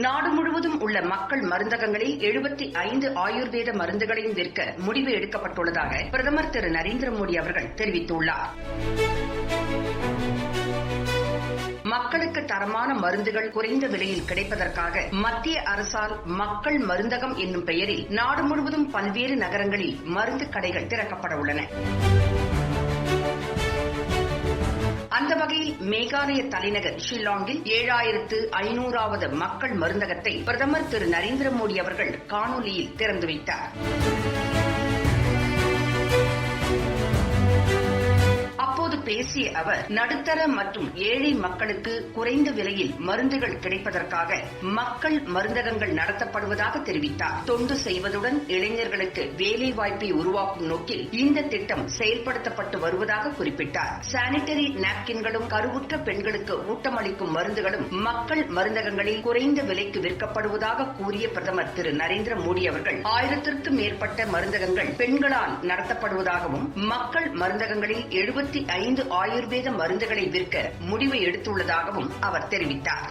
நாடு முழுவதும் உள்ள மக்கள் மருந்தகங்களில் எழுபத்தி ஐந்து ஆயுர்வேத மருந்துகளையும் விற்க முடிவு எடுக்கப்பட்டுள்ளதாக பிரதமர் திரு நரேந்திர மோடி அவர்கள் தெரிவித்துள்ளார். மக்களுக்கு தரமான மருந்துகள் குறைந்த விலையில் கிடைப்பதற்காக மத்திய அரசால் மக்கள் மருந்தகம் என்னும் பெயரில் நாடு முழுவதும் பல்வேறு நகரங்களில் மருந்து கடைகள் திறக்கப்பட உள்ளன. மேகாலய தலைநகர் ஷில்லாங்கில் ஏழாயிரத்து ஐநூறாவது மக்கள் மருந்தகத்தை பிரதமர் திரு நரேந்திர மோடி அவர்கள் காணொலியில் திறந்து வைத்தார். பேசிய அவர் நடுத்தர மற்றும் ஏழை மக்களுக்கு குறைந்த விலையில் மருந்துகள் கிடைப்பதற்காக மக்கள் மருந்தகங்கள் நடத்தப்படுவதாக தெரிவித்தார். தொண்டு செய்வதுடன் இளைஞர்களுக்கு வேலை வாய்ப்பை உருவாக்கும் நோக்கில் இந்த திட்டம் செயல்படுத்தப்பட்டு வருவதாக குறிப்பிட்டார். சானிட்டரி நாப்கின்களும் கருவுற்ற பெண்களுக்கு ஊட்டமளிக்கும் மருந்துகளும் மக்கள் மருந்தகங்களில் குறைந்த விலைக்கு விற்கப்படுவதாக கூறிய பிரதமர் திரு நரேந்திர மோடி அவர்கள் ஆயிரத்திற்கும் மேற்பட்ட மருந்தகங்கள் பெண்களால் நடத்தப்படுவதாகவும் மக்கள் மருந்தகங்களில் எழுபத்தி ஐந்து ஐந்து ஆயுர்வேத மருந்துகளை விற்க முடிவு எடுத்துள்ளதாகவும் அவர் தெரிவித்தார்.